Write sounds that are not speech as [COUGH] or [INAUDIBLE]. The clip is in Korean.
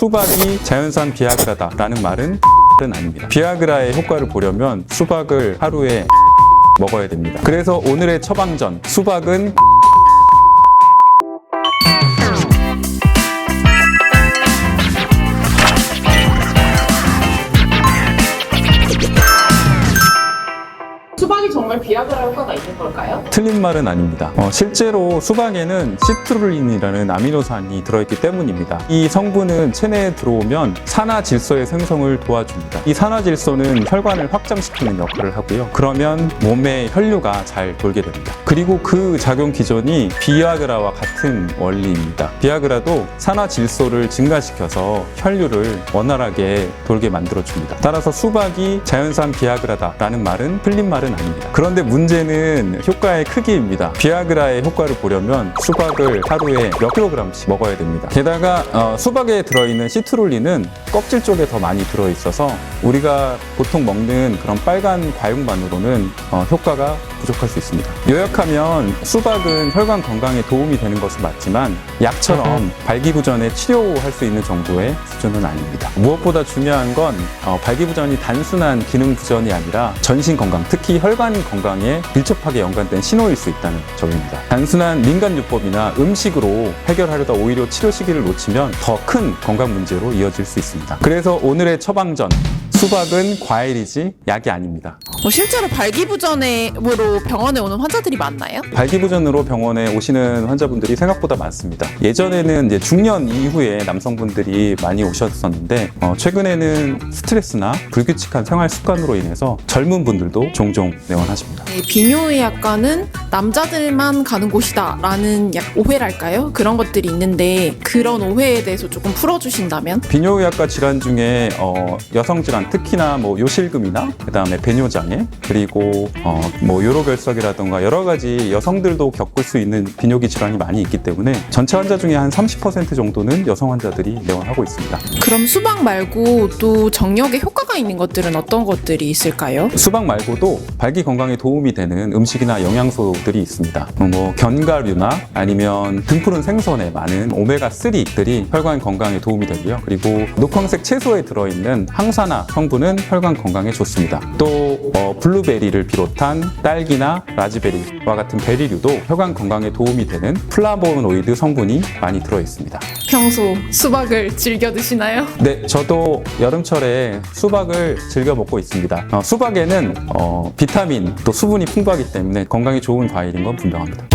수박이 자연산 비아그라다라는 말은 은 아닙니다. 비아그라의 효과를 보려면 수박을 하루에 먹어야 됩니다. 그래서 오늘의 처방전 수박은 정말 비아그라 효과가 있는 걸까요? 틀린 말은 아닙니다. 어, 실제로 수박에는 시트룰린이라는 아미노산이 들어있기 때문입니다. 이 성분은 체내에 들어오면 산화질소의 생성을 도와줍니다. 이 산화질소는 혈관을 확장시키는 역할을 하고요. 그러면 몸에 혈류가 잘 돌게 됩니다. 그리고 그 작용 기전이 비아그라와 같은 원리입니다. 비아그라도 산화질소를 증가시켜서 혈류를 원활하게 돌게 만들어줍니다. 따라서 수박이 자연산 비아그라다라는 말은 틀린 말은 아닙니다. 그런데 문제는 효과의 크기입니다. 비아그라의 효과를 보려면 수박을 하루에 몇 킬로그램씩 먹어야 됩니다. 게다가 어, 수박에 들어있는 시트롤린은 껍질 쪽에 더 많이 들어있어서 우리가 보통 먹는 그런 빨간 과육만으로는 어, 효과가 부족할 수 있습니다. 요약하면 수박은 혈관 건강에 도움이 되는 것은 맞지만 약처럼 [LAUGHS] 발기부전에 치료할 수 있는 정도의 수준은 아닙니다. 무엇보다 중요한 건 어, 발기부전이 단순한 기능 부전이 아니라 전신 건강, 특히 혈관 건강에 밀접하게 연관된 신호일 수 있다는 점입니다. 단순한 민간요법이나 음식으로 해결하려다 오히려 치료 시기를 놓치면 더 큰 건강 문제로 이어질 수 있습니다. 그래서 오늘의 처방전 수박은 과일이지 약이 아닙니다. 뭐 실제로 발기부전으로 병원에 오는 환자들이 많나요? 발기부전으로 병원에 오시는 환자분들이 생각보다 많습니다. 예전에는 이제 중년 이후에 남성분들이 많이 오셨었는데 어, 최근에는 스트레스나 불규칙한 생활 습관으로 인해서 젊은 분들도 종종 내원하십니다. 네, 비뇨의학과는 남자들만 가는 곳이다라는 약 오해랄까요? 그런 것들이 있는데 그런 오해에 대해서 조금 풀어주신다면? 비뇨의학과 질환 중에 어, 여성 질환 특히나 뭐 요실금이나 그다음에 배뇨장애 그리고 어, 뭐 요로결석이라던가 여러 가지 여성들도 겪을 수 있는 비뇨기 질환이 많이 있기 때문에 전체 환자 중에 한 30% 정도는 여성 환자들이 내원하고 있습니다. 그럼 수박 말고 또 정력에 효과가 있는 것들은 어떤 것들이 있을까요? 수박 말고도 발기 건강에 도움이 되는 음식이나 영양소 들이 있습니다. 뭐 견과류나 아니면 등푸른 생선에 많은 오메가3들이 혈관 건강에 도움이 되고요. 그리고 녹황색 채소에 들어있는 항산화 성분은 혈관 건강에 좋습니다. 또 어, 블루베리를 비롯한 딸기나 라즈베리와 같은 베리류도 혈관 건강에 도움이 되는 플라보노이드 성분이 많이 들어 있습니다. 평소 수박을 즐겨 드시나요? 네, 저도 여름철에 수박을 즐겨 먹고 있습니다. 어, 수박에는 어, 비타민 또 수분이 풍부하기 때문에 건강에 좋은 과일인 건 분명합니다.